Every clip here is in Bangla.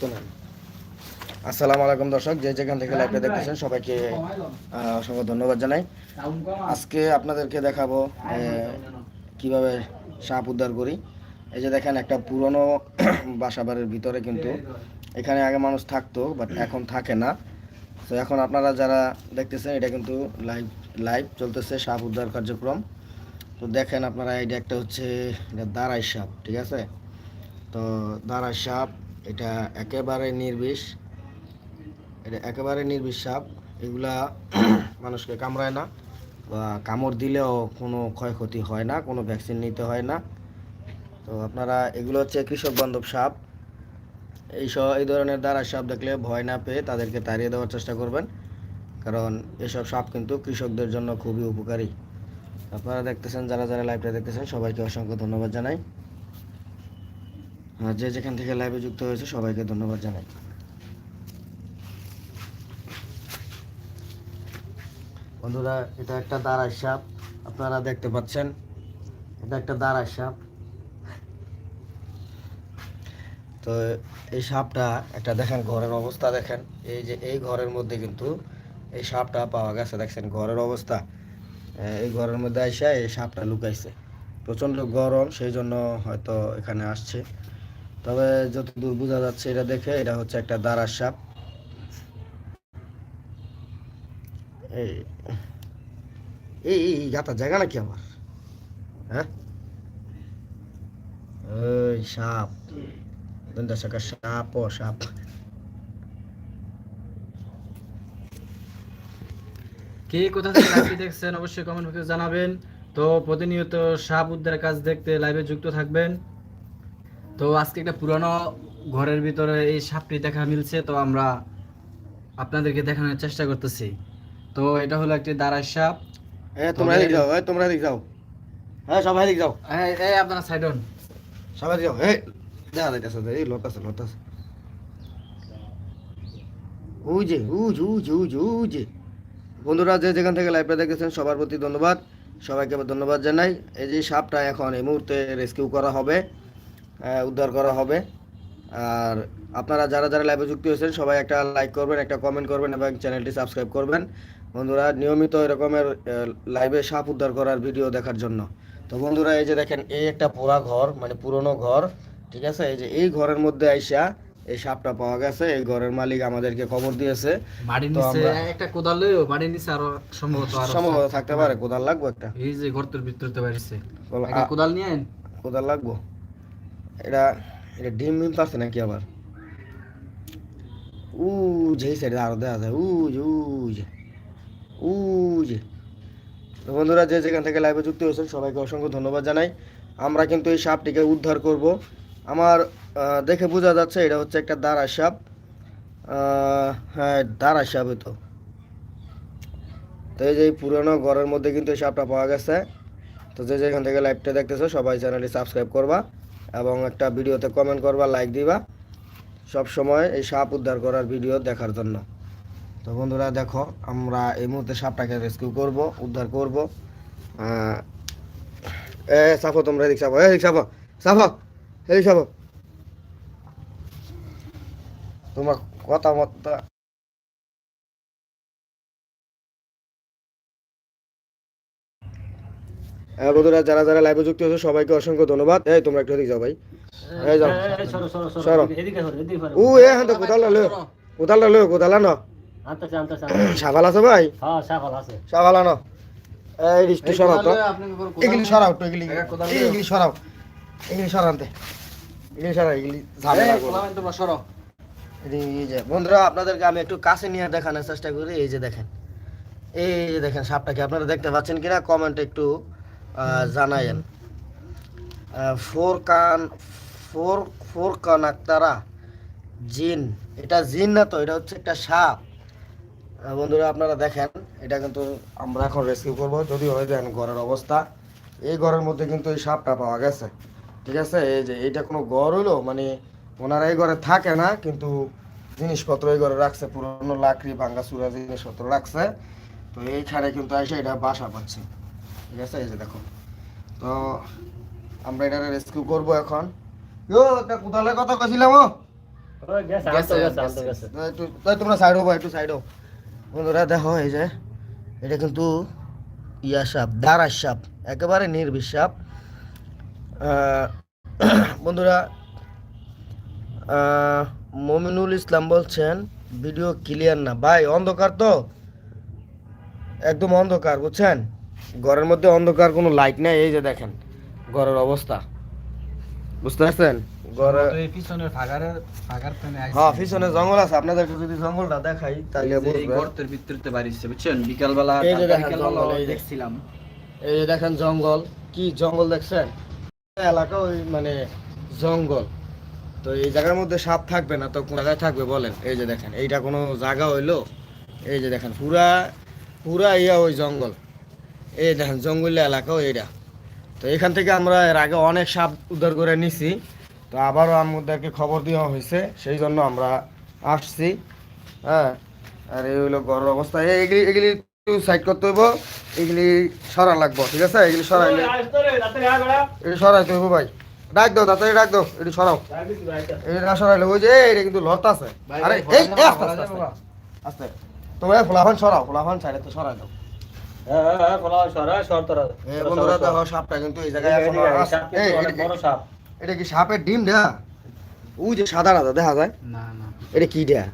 তো নেন। আসসালামু আলাইকুম দর্শক, যে যেখান থেকে লাইভটা দেখতেছেন সবাইকে অসংখ্য ধন্যবাদ জানাই। আজকে আপনাদেরকে দেখাবো কীভাবে সাপ উদ্ধার করি। এই যে দেখেন, একটা পুরনো বাসাবাড়ির ভিতরে কিন্তু এখানে আগে মানুষ থাকতো বাট এখন থাকে না। তো এখন আপনারা যারা দেখতেছেন, এটা কিন্তু লাইভ লাইভ চলতেছে সাপ উদ্ধার কার্যক্রম। তো দেখেন আপনারা এটা একটা হচ্ছে, এটা দাঁড়াই সাপ, ঠিক আছে? তো দাঁড়াই সাপ এটা একেবারে নির্বিষ, এটা একেবারে নির্বিষ সাপ। এগুলা মানুষকে কামড়ায় না বা কামড় দিলেও কোনো ক্ষয়ক্ষতি হয় না, কোনো ভ্যাকসিন নিতে হয় না। তো আপনারা এগুলো হচ্ছে কৃষক বান্ধব সাপ। এই সব এই ধরনের দ্বারা সাপ দেখলে ভয় না পেয়ে তাদেরকে তাড়িয়ে দেওয়ার চেষ্টা করবেন। কারণ এসব সাপ কিন্তু কৃষকদের জন্য খুবই উপকারী। আপনারা দেখতেছেন, যারা যারা লাইভটা দেখতেছেন, সবাইকে অসংখ্য ধন্যবাদ জানাই। যে যেখান থেকে লাইভে যুক্ত হয়েছে, সবাইকে ধন্যবাদ জানাই। বন্ধুরা, এটা একটা দাঁড়ায় সাপ। আপনারা দেখতে পাচ্ছেন, এটা একটা দাঁড়ায় সাপ। তো এই সাপটা একটা দেখেন, ঘরের অবস্থা দেখেন। এই যে এই ঘরের মধ্যে কিন্তু এই সাপটা পাওয়া গেছে, দেখছেন ঘরের অবস্থা। এই ঘরের মধ্যে এসে এই সাপটা লুকাইছে। প্রচণ্ড গরম, সেই জন্য হয়তো এখানে আসছে। তবে যতদূর বোঝা যাচ্ছে, এটা দেখে এটা হচ্ছে একটা দাঁড়ার সাপ। এই এই গাতা জায়গা নাকি আমার? হ্যাঁ? ওই সাপ। সাপ, ও সাপ। কে কোথা থেকে লাইভটি দেখছেন, অবশ্যই কমেন্ট বক্সে জানাবেন। তো প্রতিনিয়ত সাপ উদ্ধারের কাজ দেখতে লাইভে যুক্ত থাকবেন। তো আজকে একটা পুরানো ঘরের ভিতরে এই সাপটি দেখা মিলছে তো আমরা আপনাদেরকে দেখানোর চেষ্টা করতেছি। তো এটা হলো একটি দাঁড়ার সাপ। তোমরা এদিক যাও তোমরা এদিক যাও। হ্যাঁ সবাই এদিক যাও। এই আপনারা সাইডন সবাই এদিক যাও। এই দেখা যাইতেছে এই লতাছে লতাছে। ওই যে উজ উজ উজ উজ। বন্ধুরা যে যেখান থেকে দেখেছেন সবার প্রতি ধন্যবাদ। সবাইকে ধন্যবাদ জানাই। এই যে সাপটা এখন এই মুহূর্তে রেস্কিউ করা হবে। উদ্ধার করা হবে। আর আপনারা যারা যারা লাইভে যুক্ত হয়েছেন সবাই একটা লাইক করবেন একটা কমেন্ট করবেন এবং চ্যানেলটি সাবস্ক্রাইব করবেন। বন্ধুরা নিয়মিত এরকমের লাইভে সাপ উদ্ধার করার ভিডিও দেখার জন্য। তো বন্ধুরা এই যে দেখেন এই একটা পুরা ঘর মানে পুরনো ঘর ঠিক আছে? এই যে এই ঘরের মধ্যে আইসা এই সাপটা পাওয়া গেছে। এই ঘরের মালিক আমাদেরকে খবর দিয়েছে। মাটির নিচে একটা কোদাল লইও মাটির নিচে আরও সম্ভবত আরও সম্ভবত থাকতে পারে কোদাল লাগবে একটা? এই যে বাইরেছে একটা আ- কোদাল নিয়ে কোদাল লাগবো? এটা এটা ডিম মিম পাচ্ছে নাকি আবার? উ যেই সাইডে আরও দেখা যায়, উজ উজ উজ। তো বন্ধুরা, যে যেখান থেকে লাইভে যুক্ত হয়েছেন, সবাইকে অসংখ্য ধন্যবাদ জানাই। আমরা কিন্তু এই সাপটিকে উদ্ধার করব। আমার দেখে বোঝা যাচ্ছে এটা হচ্ছে একটা দাঁড়া সাপ। হ্যাঁ দাঁড়া সাপই তো। তো এই যে এই পুরনো ঘরের মধ্যে কিন্তু এই সাপটা পাওয়া গেছে। তো যে যেখান থেকে লাইভটা দেখতেছো, সবাই চ্যানেলটি সাবস্ক্রাইব করবা। এবং একটা ভিডিওতে কমেন্ট করবা লাইক দিবা। সব সময় এই সাপ উদ্ধার করার ভিডিও দেখার জন্য। তো বন্ধুরা, দেখো, আমরা এই মুহূর্তে সাপটাকে রেস্কিউ করব, উদ্ধার করব। এ, সাফো, তোমরা এদিক সাফো এদিক সাফো সাফো, এদিক সাফো। তোমার কথা মত বন্ধুরা যারা যারা লাইভে যুক্ত হয়েছে সবাইকে অসংখ্য ধন্যবাদ। এই তোমরা একটু এদিক যাও ভাই। এই যাও। সরো ও এ হ্যাঁ তো কোদাল লো কোদাল লো কোদাল না সাফাল আছে ভাই? সাফাল আনো। এই রিস্টু সরাও তো। এগুলি সরাও তো এগুলি। এগুলি সরাও। এগুলি সরান্তে এগুলি সরাও এগুলি ঝামেলা করো। তোমরা সরো। এই যে বন্ধুরা আপনাদেরকে আমি একটু কাছে নিয়ে দেখানোর চেষ্টা করি। এই যে দেখেন। এই যে দেখেন সাপটাকে আপনারা দেখতে পাচ্ছেন কিনা? কমেন্ট একটু জানায়েন। আহ, ফোর কান ফোর ফোর কান আক্তারা জিন। এটা জিন না তো এটা হচ্ছে একটা সাপ। বন্ধুরা আপনারা দেখেন এটা কিন্তু আমরা এখন রেস্কিউ করব যদিও হয়ে দেন ঘরের অবস্থা। এই ঘরের মধ্যে কিন্তু এই সাপটা পাওয়া গেছে। ঠিক আছে? এই যে এটা কোনো ঘর হইল? মানে ওনারা এই ঘরে থাকে না কিন্তু জিনিসপত্র এই ঘরে রাখছে পুরনো লাকড়ি ভাঙ্গা চুরা জিনিসপত্র রাখছে। তো এইখানে কিন্তু এসে এটা বাসা পাচ্ছে। ঠিক আছে এই যে দেখো। তো আমরা এটা রেস্কিউ করব এখন। ইয়ো তা কোথালে কথা কছিলাম ও। তোমরা সাইড হব একটু সাইড হো বন্ধুরা দেখো এই যে এটা কিন্তু ইয়া সাপ দাঁড়া সাপ একেবারে নির্বিষ সাপ। বন্ধুরা মমিনুল ইসলাম বলছেন ভিডিও ক্লিয়ার না। ভাই অন্ধকার তো। একদম অন্ধকার বুঝছেন? ঘরের মধ্যে অন্ধকার কোনো লাইট নাই এই যে দেখেন ঘরের অবস্থা। বুঝতে পারছেন? ঘরে এই পিছনের ফাগারের ফাগার হ্যাঁ পিছনে জঙ্গল আছে আপনাদেরকে যদি জঙ্গলটা দেখাই তাহলে এই যে এই বুঝবেন। গর্তের ভিতরতে বাড়িছে বুঝছেন? বিকালবেলা এই যে দেখেন জঙ্গল, এই দেখছিলাম। এই যে দেখেন জঙ্গল কি জঙ্গল দেখছেন? এলাকা ওই মানে জঙ্গল। তো এই জায়গার মধ্যে সাপ থাকবে না তো কোন জায়গায় থাকবে বলেন? এই যে দেখেন এইটা কোনো জায়গা হইল? এই যে দেখেন পুরা পুরা ইয়া ওই জঙ্গল। এই দেখেন জঙ্গল এলাকাও এইটা তো এখান থেকে আমরা এর আগে অনেক সাপ উদ্ধার করে নিছি। তো আবারও আমাদেরকে খবর দেওয়া হয়েছে সেই জন্য আমরা আসছি। হ্যাঁ আর এই হলো ঘরের অবস্থা। এগুলি এগুলি একটু সাইড করতে হইব। এগুলি সরা লাগবো ঠিক আছে? এগুলি সরাইলে এটি সরাইতে হইব ভাই। ডাক দাও তাড়াতাড়ি ডাক দাও এটি সরাও। এটি না সরাইলে ওই যে এটা কিন্তু লড়তে আছে। আরে এই আস্তে আস্তে, আস্তে তোমরা ফোলাফান সরাও ফোলাফান সাইডে তো সরাই দাও। বন্ধুরা দেখো সাপটা কিন্তু এই জায়গায় এখনও আছে। এটা- এটা কি সাপের ডিম দেয়া? ওই যে সাদা রাদা দেখা যায়? না না। এটা কি দেয়া?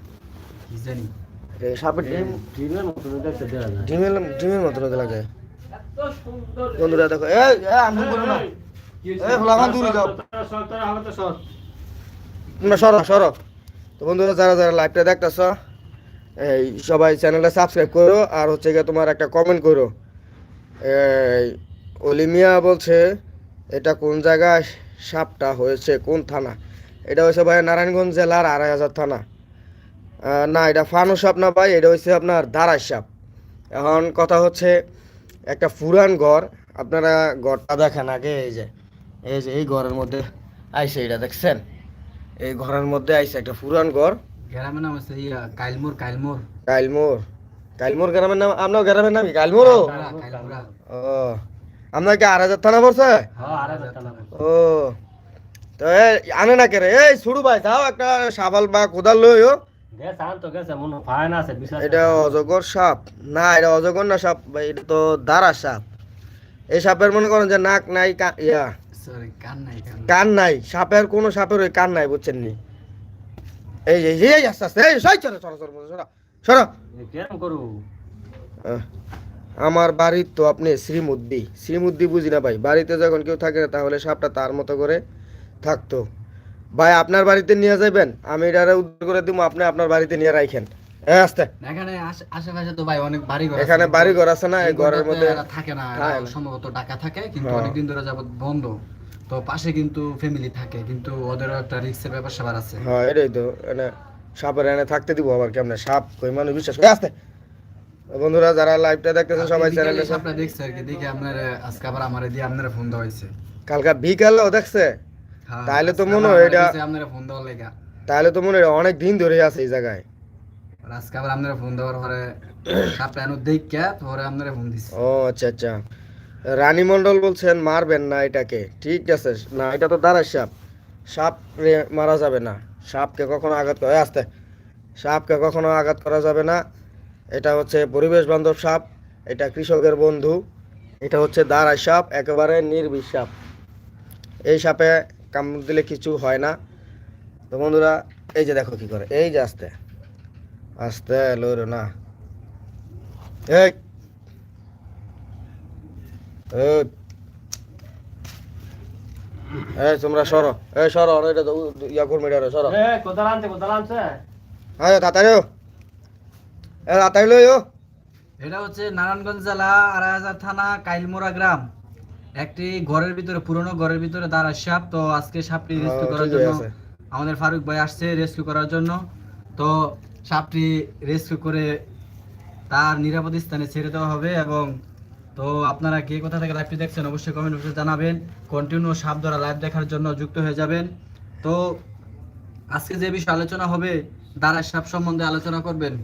কি জানি। সাপের ডিম। ডিমের ডিমের মতো লাগে। বন্ধুরা দেখো এই এই, আমি করো না। এই ফোলাফান দূরে যাও। তোমরা সরো সরো। তো বন্ধুরা যারা যারা লাইভটা দেখতেছ এই, সবাই চ্যানেলটা সাবস্ক্রাইব করো, আর হচ্ছে গিয়ে তোমার একটা কমেন্ট করো। অলিমিয়া বলছে, এটা কোন জায়গায় সাপটা হয়েছে? কোন থানা? এটা হচ্ছে ভাই নারায়ণগঞ্জ জেলার আড়াই হাজার থানা না, এটা ফানো সাপ না ভাই, এটা হচ্ছে আপনার দাঁড়াই সাপ। এখন কথা হচ্ছে, একটা পুরান ঘর, আপনারা ঘরটা দেখেন আগে, এই যে এই যে, এই ঘরের মধ্যে আইসে এটা, দেখছেন? এই ঘরের মধ্যে আইসে একটা পুরান ঘর। গ্রামের নাম ইয়া কাইলমোর কাইলমোর। কাইলমোর। কাইলমোর গ্রামের নাম আপনার গ্রামের নাম কাইলমোর ও আপনার কি আর হাজার থানা পড়ছে। ও তো এই আনে না কে রে? এই শুরু ভাই যাও একটা সাবাল বা কোদাল লই ও। এটা অজগর সাপ। না এটা অজগর না সাপ ভাই এটা তো দাঁড়া সাপ। এই সাপের মনে করেন যে নাক নাই ইয়া। কান নাই। কান নাই সাপের কোনো সাপের ওই কান নাই বুঝছেন নি? এই যে এই আস্তে আস্তে এই সই চলো চলো চলো চলো সরো আহ, আমার বাড়ির তো আপনি শ্রীমুদ্দি। শ্রীমুদ্দি বুঝি না ভাই বাড়িতে যখন কেউ থাকে না তাহলে সাপটা তার মতো করে থাকতো। ভাই আপনার বাড়িতে নিয়ে যাবেন আমি এটারে উদ্ধার করে দিব আপনি আপনার বাড়িতে নিয়ে রাখেন হ্যাঁ আস্তে। এখানে আশেপাশে তো ভাই অনেক বাড়ি ঘর এখানে বাড়ি ঘর আছে না এই ঘরের মধ্যে থাকে না। সম্ভবত টাকা থাকে কিন্তু হ্যাঁ। অনেকদিন ধরে যাবত বন্ধ। তো পাশে কিন্তু ফ্যামিলি থাকে কিন্তু ওদেরও একটা রিক্সের ব্যাপার স্যাপার আছে। হ্যাঁ এটাই তো এনে সাপের এনে থাকতে দিব আবার কেমনে? সাপ কই মানুষ বিশ্বাস করে? আসতে। বন্ধুরা যারা লাইভটা দেখতেছেন সবাই চ্যানেলে সাপটা দেখছে আর কি দেখে আপনার আজকে আবার আমারে দিয়ে আপনারা ফোন দেওয়া হয়েছে। কালকা বিকালেও দেখছে? হ্যাঁ, তাহলে তো মনে হয় এটা- আপনারা ফোন দেওয়ার লেগা। তাহলে তো মনে হয় অনেক দিন ধরে আছে এই জায়গায়। আজকে আবার আপনারা ফোন দেওয়ার পরে সাপটা এনে দেখে পরে আপনারা ফোন দিছে। ও আচ্ছা আচ্ছা। রানী মণ্ডল বলছেন, মারবেন না এটাকে। ঠিক আছে, না, এটা তো দাঁড়ায় সাপ। সাপ মারা যাবে না। সাপকে কখনো আঘাত করা আসতে। সাপকে কখনো আঘাত করা যাবে না। এটা হচ্ছে পরিবেশ বান্ধব সাপ, এটা কৃষকের বন্ধু, এটা হচ্ছে দাঁড়ায় সাপ, একেবারে নির্বিষ সাপ। এই সাপে কামড় দিলে কিছু হয় না। তো বন্ধুরা, এই যে দেখো কি করে, এই যে আস্তে। আস্তে লইরো না। এই এই এই তোমরা সরো। এই সরো এটা ইয়া করবে এটা সরো। হ্যাঁ তাড়াতাড়ি এ তাড়াতাড়ি লই এটা হচ্ছে নারায়ণগঞ্জ জেলা আড়াই হাজার থানা কাইলমোড়া গ্রাম। একটি ঘরের ভিতরে পুরনো ঘরের ভিতরে দাঁড়া সাপ। তো আজকে সাপটি রেস্কিউ হ্যাঁ, করার জন্য আমাদের ফারুক ভাই আসছে রেস্কিউ করার জন্য। তো সাপটি রেস্কিউ করে তার নিরাপদ স্থানে ছেড়ে দেওয়া হবে এবং তো আপনারা কে কোথা থেকে লাইভটি দেখছেন অবশ্যই কমেন্ট বক্সে জানাবেন। কন্টিনিউ সাপ ধরা লাইভ দেখার জন্য যুক্ত হয়ে যাবেন। তো আজকে যে বিষয়ে আলোচনা হবে দ্বারা সাপ সম্বন্ধে আলোচনা করবেন।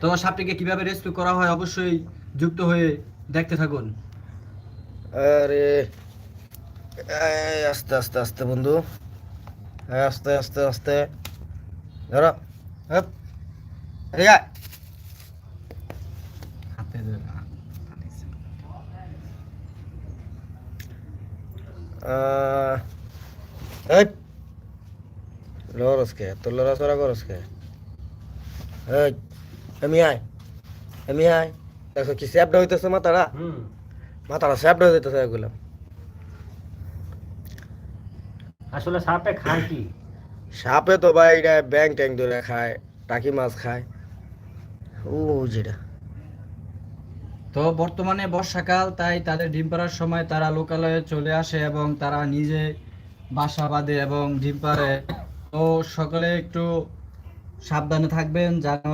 তো সাপটিকে কীভাবে রেস্কিউ করা হয় অবশ্যই যুক্ত হয়ে দেখতে থাকুন। আরে আস্তে আস্তে আস্তে বন্ধু। হ্যাঁ, আস্তে আস্তে আস্তে। ধরো আয়। হাতে ধরে তোর লড়াচড়া করস কে এই আয় এমি আয়। দেখো কি স্যাপটা হইতেছে মাথাটা। মাথাটা স্যাপটা যেতেছে এগুলো। আসলে সাপে খায় কি? সাপে তো ভাই এটা ব্যাং ট্যাং ধরে খায় টাকি মাছ খায়। ও যেটা। তো বর্তমানে বর্ষাকাল, তাই তাদের ডিম পাড়ার সময় তারা লোকালয়ে চলে আসে এবং তারা নিজে বাসা বাঁধে এবং ডিম পাড়ে। তো সকলে একটু সাবধানে থাকবেন যেন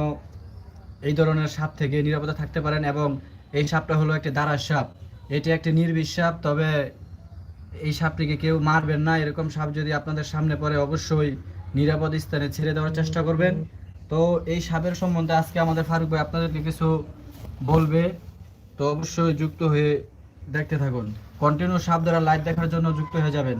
এই ধরনের সাপ থেকে নিরাপদে থাকতে পারেন এবং এই সাপটা হলো একটি দাঁড়ার সাপ। এটি একটি নির্বিষ সাপ, তবে এই সাপটিকে কেউ মারবেন না। এরকম সাপ যদি আপনাদের সামনে পড়ে, অবশ্যই নিরাপদ স্থানে ছেড়ে দেওয়ার চেষ্টা করবেন। তো এই সাপের সম্বন্ধে আজকে আমাদের ফারুক ভাই আপনাদেরকে কিছু বলবে। তো অবশ্যই যুক্ত হয়ে দেখতে থাকুন। কন্টিনিউ সাপ দ্বারা লাইভ দেখার জন্য যুক্ত হয়ে যাবেন।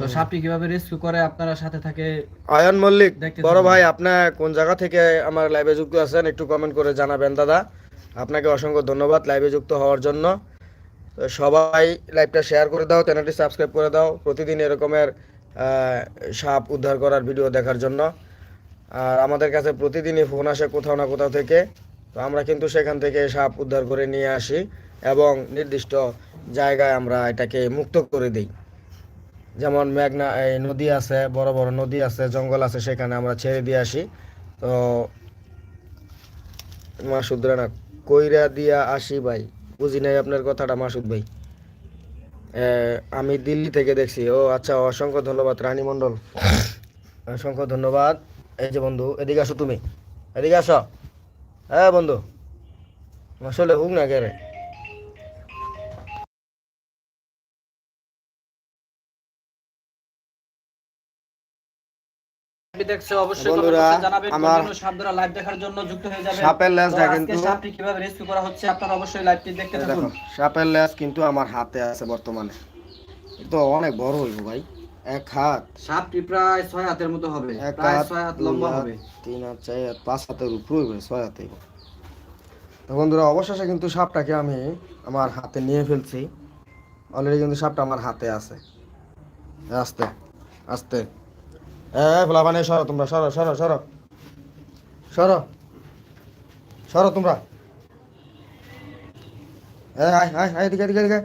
তো সাপটি কীভাবে রেস্কিউ করে? আপনারা সাথে থাকে আয়ন মল্লিক বড় ভাই আপনার কোন জায়গা থেকে আমার লাইভে যুক্ত আছেন একটু কমেন্ট করে জানাবেন দাদা। আপনাকে অসংখ্য ধন্যবাদ লাইভে যুক্ত হওয়ার জন্য। সবাই লাইভটা শেয়ার করে দাও চ্যানেলটি সাবস্ক্রাইব করে দাও। প্রতিদিন এরকমের আহ, সাপ উদ্ধার করার ভিডিও দেখার জন্য। আর আমাদের কাছে প্রতিদিনই ফোন আসে কোথাও না কোথাও থেকে। তো আমরা কিন্তু সেখান থেকে সাপ উদ্ধার করে নিয়ে আসি এবং নির্দিষ্ট জায়গায় আমরা এটাকে মুক্ত করে দিই। যেমন মেঘনা, এই নদী আছে, বড় বড় নদী আছে, জঙ্গল আছে, সেখানে আমরা ছেড়ে দিয়ে আসি। তো মাসুদ রানা, কইরা দিয়া আসি ভাই। বুঝি নাই আপনার কথাটা, মাসুদ ভাই। আমি দিল্লি থেকে দেখছি। ও আচ্ছা অসংখ্য ধন্যবাদ, রানী মণ্ডল। অসংখ্য ধন্যবাদ। এই যে বন্ধু এদিকে আসো তুমি। এদিকে আসো। হ্যাঁ বন্ধু আসলে হুক না কে রে? বন্ধুরা, আমার লাইভ দেখার জন্য যুক্ত হয়ে যাবেন সাপের লেজটা কিন্তু- সাপটি কীভাবে রেস্কিউ করা হচ্ছে আপনারা অবশ্যই লাইভটি দেখতে থাকুন। সাপের কিন্তু আমার হাতে আছে বর্তমানে। তো অনেক বড় হইব ভাই। এক হাত। সাপটি প্রায় ছয় হাতের মতো হবে। এক প্রায় হাত ছয় হাত লম্বা হবে। তিন হাত চার হাত পাঁচ হাতের উপরে হইবে ছয় হাতে। তো বন্ধুরা অবশেষে কিন্তু সাপটাকে আমি আমার হাতে নিয়ে ফেলছি। অলরেডি কিন্তু সাপটা আমার হাতে আছে। আস্তে আস্তে। এ ফোলাপানে সরো তোমরা সরো সরো সরো। সরো সরো তোমরা। এ আয় আয় আয় এদিকে এদিকে এদিকে।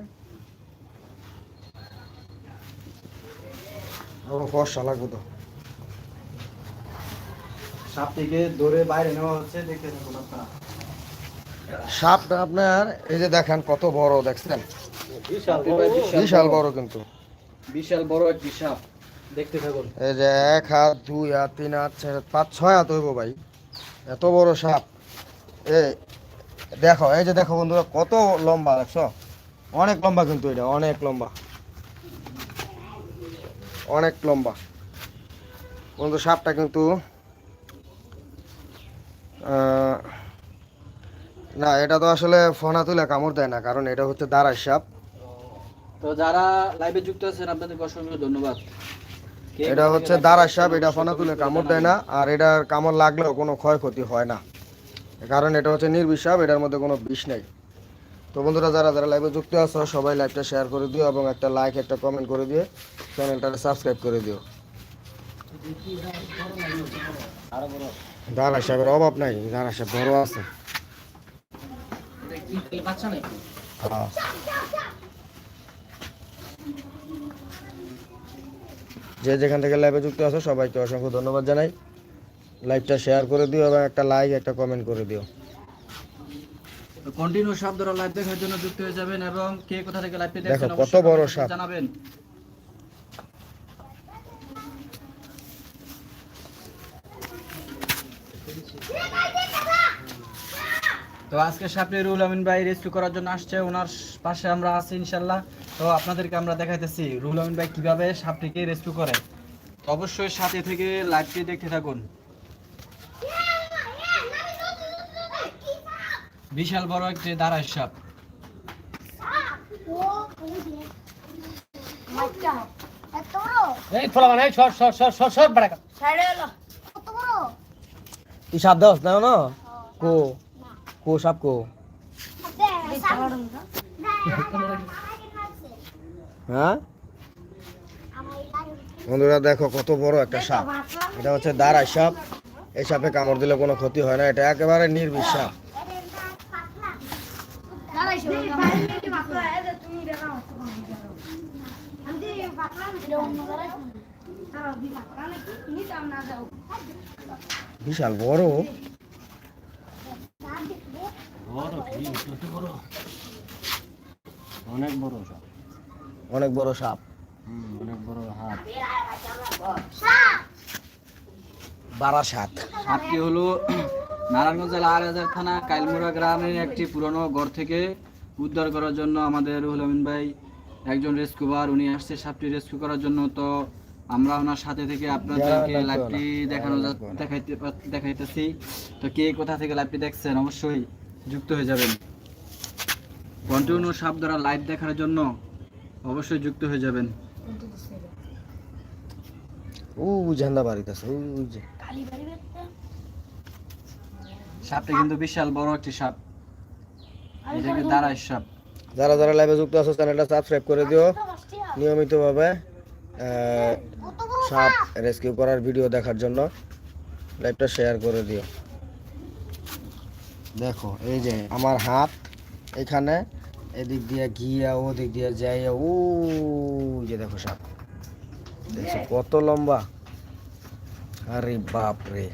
ও ফর্সা লাগবে তো। সাপটিকে ধরে বাইরে নেওয়া হচ্ছে দেখতে থাকুন আপনারা। সাপটা আপনার এই যে দেখেন কত বড় দেখছেন? বিশাল বিশাল বড় কিন্তু। বিশাল বড় একটি সাপ দেখতে থাকুন। এই যে এক হাত দুই হাত তিন হাত চার হাত পাঁচ ছয় হাত হইব ভাই। এত বড় সাপ। এ দেখো এই যে দেখো বন্ধুরা কত লম্বা দেখছ? অনেক লম্বা কিন্তু এটা অনেক লম্বা। অনেক লম্বা। বন্ধু সাপটা কিন্তু না এটা তো আসলে ফোনা তুলে কামড় দেয় না কারণ এটা হচ্ছে দাঁড়ার সাপ। তো যারা লাইভে যুক্ত আছেন আপনাদেরকে অসংখ্য ধন্যবাদ। এটা হচ্ছে দাঁড়ার সাপ এটা ফোনা তুলে কামড় দেয় না আর এটার কামড় লাগলেও কোনো ক্ষয়ক্ষতি হয় না। কারণ এটা হচ্ছে নির্বিষ সাপ এটার মধ্যে কোনো বিষ নাই। তো বন্ধুরা, যারা যারা লাইভে যুক্ত আছো, সবাই লাইভটা শেয়ার করে দিও এবং একটা লাইক একটা কমেন্ট করে দিয়ে চ্যানেলটা সাবস্ক্রাইব করে দিও। দাঁড়া, সাহেবের অভাব নাই। দাঁড়া, সাহেব বড় আছে। হ্যাঁ। যে যেখান থেকে লাইভে যুক্ত আছো, সবাইকে অসংখ্য ধন্যবাদ জানাই। লাইভটা শেয়ার করে দিও এবং একটা লাইক একটা কমেন্ট করে দিও। কন্টিনিউ সাপ লাইভ দেখার জন্য যুক্ত হয়ে যাবেন এবং কে কোথা থেকে লাইভটি দেখছেন কত বড় সাপ। জানাবেন। তো আজকে সাপনি রুল আমিন ভাই রেস্কিউ করার জন্য আসছে ওনার পাশে আমরা আছি ইনশাল্লাহ তো আপনাদেরকে আমরা দেখাইতেছি রুল আমিন ভাই কীভাবে সাপটিকে রেস্কিউ করে। অবশ্যই সাথে থেকে লাইভটি দেখতে থাকুন। বিশাল বড় একটি দাঁড়ায় সাপ। সাপ দাও না কো কো সাপ কো? হ্যাঁ? বন্ধুরা দেখো কত বড় একটা সাপ। এটা হচ্ছে দাঁড়ায় সাপ। এই সাপে কামড় দিলে কোনো ক্ষতি হয় না। এটা একেবারে নির্বিষ সাপ। বিশাল বড় বড় অনেক বড় সব অনেক বড় সাপ হুম অনেক বড় হাত বারা সাত সাপটি হলো নারায়ণগঞ্জ জেলা আড়াইহাজার থানা কাইলমুড়া গ্রামের একটি পুরনো ঘর থেকে উদ্ধার করার জন্য আমাদের রুহুল আমিন ভাই একজন রেস্কিউবার উনি আসছে সাপটি রেস্কিউ করার জন্য। তো আমরা ওনার সাথে থেকে আপনাদেরকে লাইভটি দেখানো দেখাইতে দেখাইতেছি। তো কে কোথা থেকে লাইভটি দেখছেন? অবশ্যই যুক্ত হয়ে যাবেন। কন্টিনিউ সাপ দ্বারা লাইভ দেখার জন্য অবশ্যই যুক্ত হয়ে যাবেন। ও ঝান্ডা বাড়িতেছে ওই যে সাপটা কিন্তু বিশাল বড় একটি সাপ। এটাকে দাঁড়ায় সাপ। যারা যারা লাইভে যুক্ত আছো চ্যানেলটা সাবস্ক্রাইব করে দিও। নিয়মিতভাবে আহ, সাপ? রেস্কিউ করার ভিডিও দেখার জন্য লাইভটা শেয়ার করে দিও। দেখো এই যে আমার হাত এখানে এদিক দিয়ে গিয়া ও দিক দিয়ে যাইয়া ও যে দেখো সাপ। দেখছ কত লম্বা? আরে বাপ রে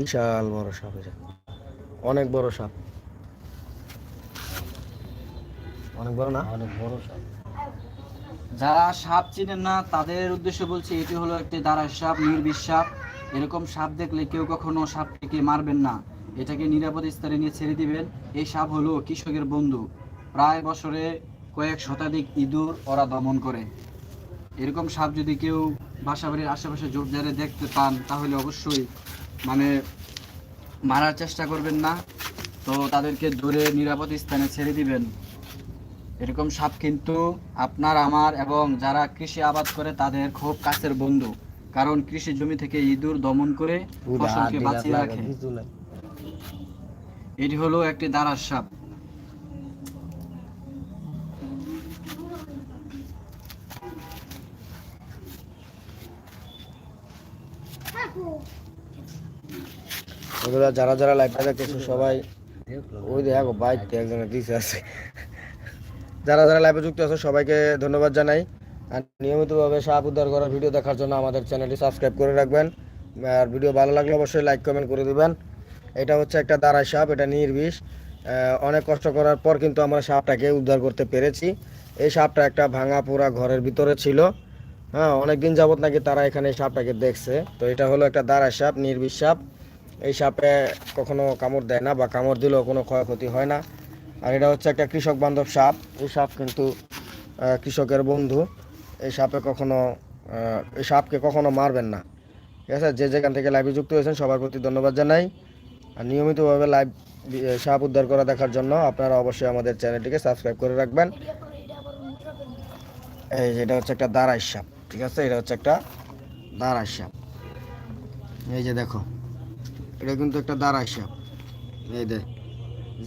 বিশাল বড় সাপ এটা অনেক বড় সাপ। অনেক বড় না? অনেক বড় সব যারা সাপ চিনেন না, তাদের উদ্দেশ্যে বলছি, এটি হলো একটি দাঁড়ায় সাপ, নির্বিষ সাপ। এরকম সাপ দেখলে কেউ কখনো সাপটিকে মারবেন না। এটাকে নিরাপদ স্থানে নিয়ে ছেড়ে দিবেন। এই সাপ হলো কৃষকের বন্ধু। প্রায় বছরে কয়েক শতাধিক ইঁদুর ওরা দমন করে। এরকম সাপ যদি কেউ বাসাবাড়ির আশেপাশে জোরজারে দেখতে পান, তাহলে অবশ্যই মানে মারার চেষ্টা করবেন না তো তাদেরকে দূরে নিরাপদ স্থানে ছেড়ে দিবেন। এরকম সাপ কিন্তু আপনার আমার এবং যারা কৃষি আবাদ করে তাদের খুব কাছের বন্ধু। কারণ কৃষি জমি থেকে ইঁদুর দমন করে ফসলকে বাঁচিয়ে রাখে। এটি হলো একটি দাঁড়ার সাপ। বন্ধুরা, যারা যারা লাইভটা দেখতেছো সবাই, ওই দেখো বাইক একজনের দিছে আছে। যারা যারা লাইভে যুক্ত আছে, সবাইকে ধন্যবাদ জানাই। আর নিয়মিতভাবে সাপ উদ্ধার করার ভিডিও দেখার জন্য আমাদের চ্যানেলটি সাবস্ক্রাইব করে রাখবেন। আর ভিডিও ভালো লাগলে অবশ্যই লাইক কমেন্ট করে দিবেন। এটা হচ্ছে একটা দাঁড়াই সাপ, এটা নির্বিষ। অনেক কষ্ট করার পর কিন্তু আমরা সাপটাকে উদ্ধার করতে পেরেছি। এই সাপটা একটা ভাঙা পোড়া ঘরের ভিতরে ছিল। হ্যাঁ অনেকদিন যাবত নাকি তারা এখানে সাপটাকে দেখছে। তো এটা হলো একটা দাঁড়াই সাপ, নির্বিষ সাপ। এই সাপে কখনো কামড় দেয় না বা কামড় দিলেও কোনো ক্ষয়ক্ষতি হয় না। আর এটা হচ্ছে একটা কৃষক বান্ধব সাপ। এই সাপ কিন্তু কৃষকের বন্ধু। এই সাপে কখনো এই সাপকে কখনো মারবেন না। ঠিক আছে? যে যেখান থেকে লাইভে যুক্ত হয়েছেন, সবার প্রতি ধন্যবাদ জানাই। আর নিয়মিতভাবে লাইভ সাপ উদ্ধার করা দেখার জন্য আপনারা অবশ্যই আমাদের চ্যানেলটিকে সাবস্ক্রাইব করে রাখবেন। এই এটা হচ্ছে একটা দাঁড়াই সাপ। ঠিক আছে? এটা হচ্ছে একটা দাঁড়াই সাপ। এই যে দেখো। এটা কিন্তু একটা দাঁড়াই সাপ এই দে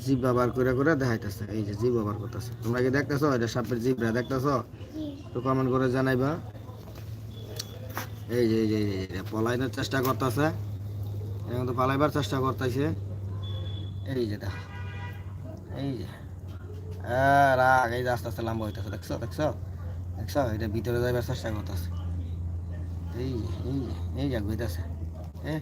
জিভ ব্যবহার করে করে দেখাইতেছে। এই যে জিভ ব্যবহার করতেছে। তোমরা কি দেখতেছো? এটা সাপের জিভরা দেখতেছো? তো কমেন্ট করে জানাইবা। এই যে এই যে এই যে, পলাইনের চেষ্টা করতেছে। এখন তো পালাইবার চেষ্টা করতেছে। এই যে দেখ। এই যে। রাগ এই যে আস্তে আস্তে লম্বা হইতেছে। দেখছ দেখছ? দেখছ? এটা ভিতরে যাইবার চেষ্টা করতেছে। এই যে এই যে এই যে হইতেছে। হ্যাঁ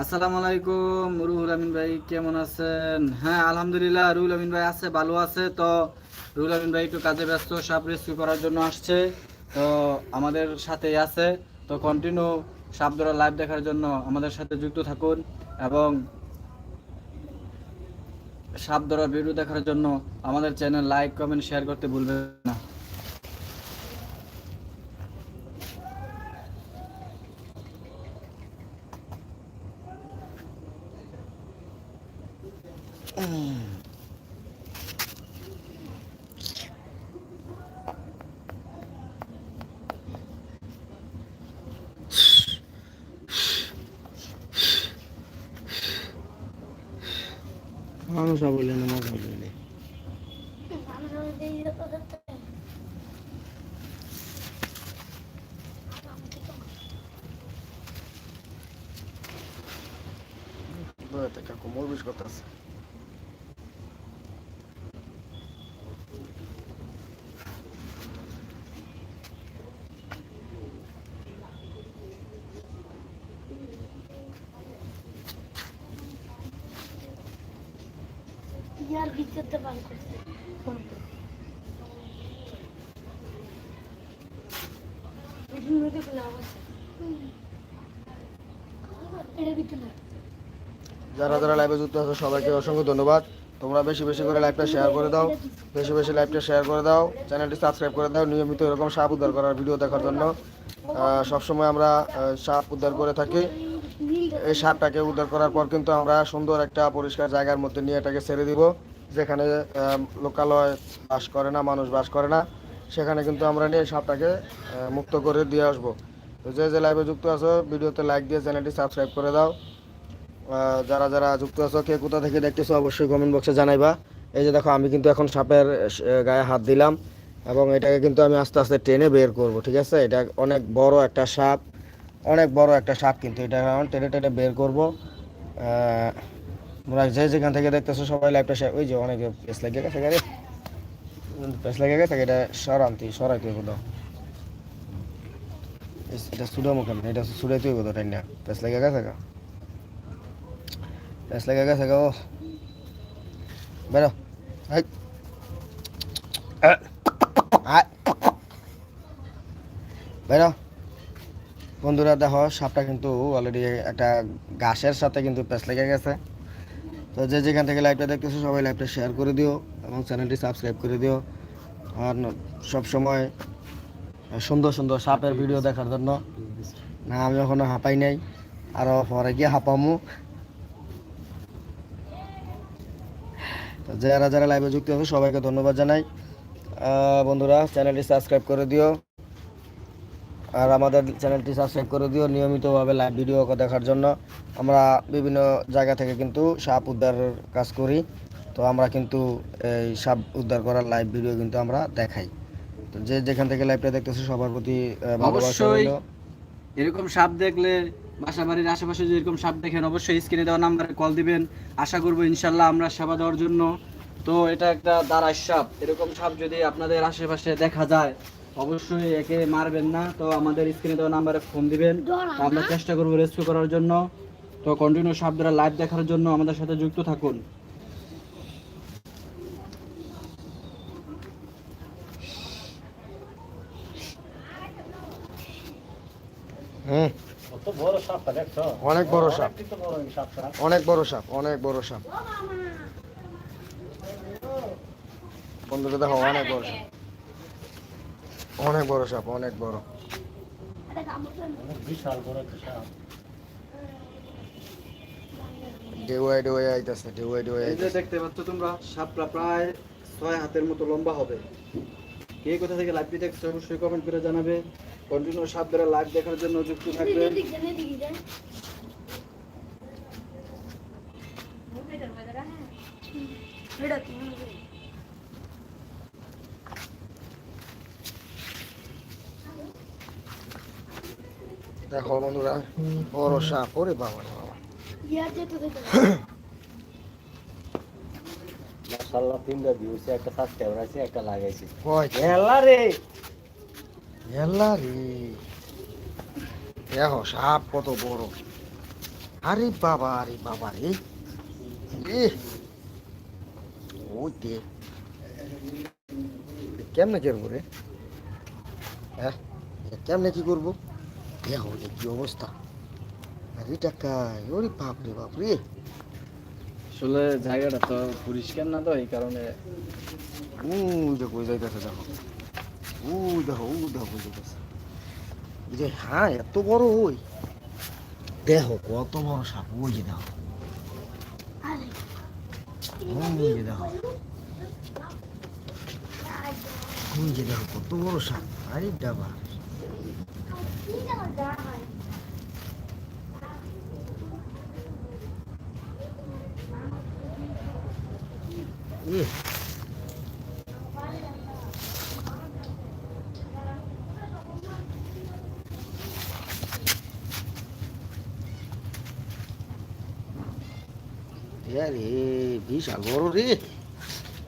আসসালামু আলাইকুম, রুহুল আমিন ভাই, কেমন আছেন? হ্যাঁ আলহামদুলিল্লাহ, রুহুল আমিন ভাই আছে, ভালো আছে। তো রুহুল আমিন ভাই একটু কাজে ব্যস্ত, সাপ রেস্কিউ করার জন্য আসছে। তো আমাদের সাথে আছে। তো কন্টিনিউ সাপ ধরা লাইভ দেখার জন্য আমাদের সাথে যুক্ত থাকুন এবং সাপ ধরা ভিডিও দেখার জন্য আমাদের চ্যানেল লাইক কমেন্ট শেয়ার করতে ভুলবেন না মানুষ বললেন না মজা বললেন কোমর বিষ করতেছে ইয়ার ভিতরতে বার করছে ভিডিওতে লাভ আছে এটা ভিতরে যারা যারা লাইভে যুক্ত আছে, সবাইকে অসংখ্য ধন্যবাদ। তোমরা বেশি বেশি করে লাইভটা শেয়ার করে দাও। বেশি বেশি লাইভটা শেয়ার করে দাও। চ্যানেলটি সাবস্ক্রাইব করে দাও। নিয়মিত এরকম সাপ উদ্ধার করার ভিডিও দেখার জন্য। সবসময় আমরা সাপ উদ্ধার করে থাকি। এই সাপটাকে উদ্ধার করার পর কিন্তু আমরা সুন্দর একটা পরিষ্কার জায়গার মধ্যে নিয়ে এটাকে ছেড়ে দিব। যেখানে লোকালয় বাস করে না, মানুষ বাস করে না। সেখানে কিন্তু আমরা নিয়ে সাপটাকে মুক্ত করে দিয়ে আসব। তো যে যে লাইভে যুক্ত আছো ভিডিওতে লাইক দিয়ে চ্যানেলটি সাবস্ক্রাইব করে দাও। যারা যারা যুক্ত আছো, কে কোথা থেকে দেখতেছো, অবশ্যই কমেন্ট বক্সে জানাইবা। এই যে দেখো, আমি কিন্তু এখন সাপের গায়ে হাত দিলাম এবং এটাকে কিন্তু আমি আস্তে আস্তে টেনে বের করব, ঠিক আছে? এটা অনেক বড় একটা সাপ, অনেক বড় একটা সাপ কিন্তু এটা এখন টেনে টেনে বের করব। তোমরা যে যেখান থেকে দেখতেছো সবাই লাইভটা শেয়ার ওই যে অনেকে পেস লাগে গেছে, গাড়ি। পেস লাগে গেছে, এটা সরান্তি, সরাইতে দাও। এটা সুডামো কেমন? এটা সুডাইতে হবে তো তাই না পেস লাগে গেছে পেস লাগে গেছে গা বেরো হাই আয় বেরো বন্ধুরা দেখো সাপটা কিন্তু অলরেডি একটা ঘাসের সাথে কিন্তু পেঁচ লেগে গেছে। তো যে যেখান থেকে লাইভটা দেখতেছো সবাই লাইভটা শেয়ার করে দিও এবং চ্যানেলটি সাবস্ক্রাইব করে দিও। আর সব সময় সুন্দর সুন্দর সাপের ভিডিও দেখার জন্য। না আমি এখনও হাঁপাই নাই। আরও পরে গিয়ে হাঁপামু। যারা যারা লাইভে যুক্ত আছে, সবাইকে ধন্যবাদ জানাই। বন্ধুরা চ্যানেলটি সাবস্ক্রাইব করে দিও। আর আমাদের চ্যানেলটি সাবস্ক্রাইব করে দিও নিয়মিতভাবে লাইভ ভিডিও দেখার জন্য। আমরা বিভিন্ন জায়গা থেকে কিন্তু সাপ উদ্ধারের কাজ করি। তো আমরা কিন্তু এই সাপ উদ্ধার করার লাইভ ভিডিও কিন্তু আমরা দেখাই। তো যে যেখান থেকে লাইভটা দেখতেছে, সবার প্রতি ভালোবাসা এরকম সাপ দেখলে বাসা বাড়ির আশেপাশে যদি এরকম সাপ দেখেন অবশ্যই স্ক্রিনে দেওয়া নাম্বারে কল দিবেন। আশা করব ইনশাল্লাহ আমরা সেবা দেওয়ার জন্য। তো এটা একটা দাঁড়ায় সাপ। এরকম সাপ যদি আপনাদের আশেপাশে দেখা যায় অবশ্যই একে মারবেন না। তো আমাদের স্ক্রিনে দেওয়া নাম্বারে ফোন দিবেন। তো আমরা চেষ্টা করব রেস্কিউ করার জন্য। তো কন্টিনিউ সাপ দ্বারা লাইভ দেখার জন্য আমাদের সাথে যুক্ত থাকুন। হুম। অনেক বড় সাপ। অনেক বড় সাপ অনেক বড় সাপ। বন্ধুরা দেখো অনেক বড় সাপ। অনেক বড় সাপ অনেক বড়। বিশাল সাপ। আইতাছে এই যে দেখতে পাচ্ছ তোমরা সাপটা প্রায় ছয় হাতের মতো লম্বা হবে। কে কোথা থেকে লাইভটি দেখছ অবশ্যই কমেন্ট করে জানাবে। কন্টিনিউ সাপ দ্বারা লাইভ দেখার জন্য যুক্ত থাকবেন। কি দেখো। বন্ধুরা বড় সাপ ওরে বাবা। রে বাবা মাশাআল্লাহ তিনটা ভিউছে একটা সাবস্ক্রাইবার আছে একটা লাগাইছি কয়? রে! এল্লা রে দেখো সাপ কত বড়। আরে বাবা আরে বাবা রে। ওই দে। কেমনে করব রে? হ্যাঁ এ কেমনে কি করব? দেখো যে কি অবস্থা। আরে টাকায় ওরে বাপ রে বাপ রে। আসলে জায়গাটা তো পরিষ্কার না তো এই কারণে। ওই যাইতেছে দেখো। উই দেখো উই দেখো যে হ্যাঁ এত বড় ওই। দেখো কত বড় সাপ, ওই যে দেখো। ওই যে দেখো। যে দেখো কত বড় সাপ, আরে ডাবা এ এ রে বিশাল বড় রে।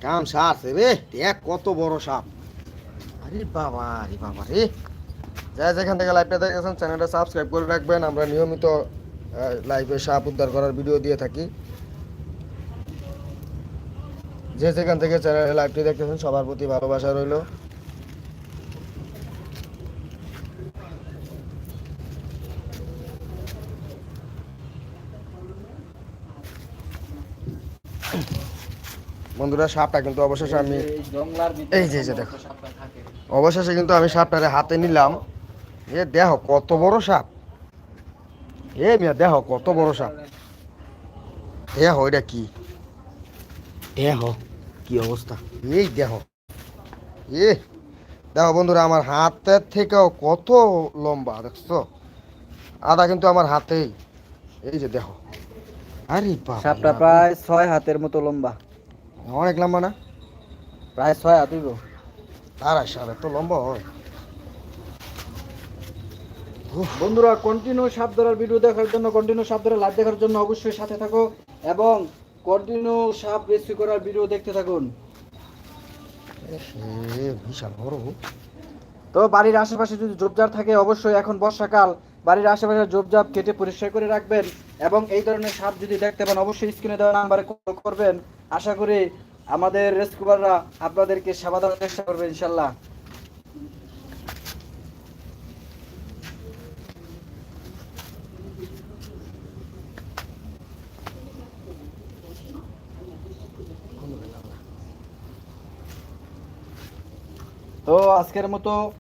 কাম সারছে রে। দেখ কত বড় সাপ। আরে বাবা আরে বাবা রে। যা যেখান থেকে লাইভটা দেখেছেন চ্যানেলটা সাবস্ক্রাইব করে রাখবেন। আমরা নিয়মিত লাইভে সাপ উদ্ধার করার ভিডিও দিয়ে থাকি। যে যেখান থেকে চ্যানেল লাইভটি দেখতেছেন, সবার প্রতি ভালোবাসা রইল। বন্ধুরা সাপটা কিন্তু অবশেষে আমি এই যে, যে দেখো। অবশেষে কিন্তু আমি সাপটারে হাতে নিলাম। এ দেহ কত বড় সাপ। এ মিয়া দেহ কত বড় সাপ। দেহ এটা কি? দেহ কি অবস্থা? এই দেহ এ দেখো বন্ধুরা আমার হাতের থেকেও কত লম্বা দেখছ? আদা কিন্তু আমার হাতেই। এই যে দেহ আরে সাপটা প্রায় ছয় হাতের মতো লম্বা। অনেক লম্বা না। প্রায় ছয় হাত হইব। আড়াই সাল এত লম্বা হয়। বন্ধুরা কন্টিনিউ সাপ ধরার ভিডিও দেখার জন্য কন্টিনিউ সাপ ধরে লাইভ দেখার জন্য অবশ্যই সাথে থাকো এবং কন্টিনিউ সাপ রেস্কিউ করার ভিডিও দেখতে থাকুন। এ বিশাল বড়। তো বাড়ির আশেপাশে যদি ঝোপঝাড় থাকে অবশ্যই এখন বর্ষাকাল। বাড়ির আশেপাশে ঝোপঝাপ কেটে পরিষ্কার করে রাখবেন এবং এই ধরনের সাপ যদি দেখতে পান অবশ্যই স্ক্রিনে দেওয়া নাম্বারে কল করবেন। আশা করি আমাদের রেস্কিউবাররা আপনাদেরকে সেবা দেওয়ার চেষ্টা করবে ইনশাল্লাহ। তো আজকের মতো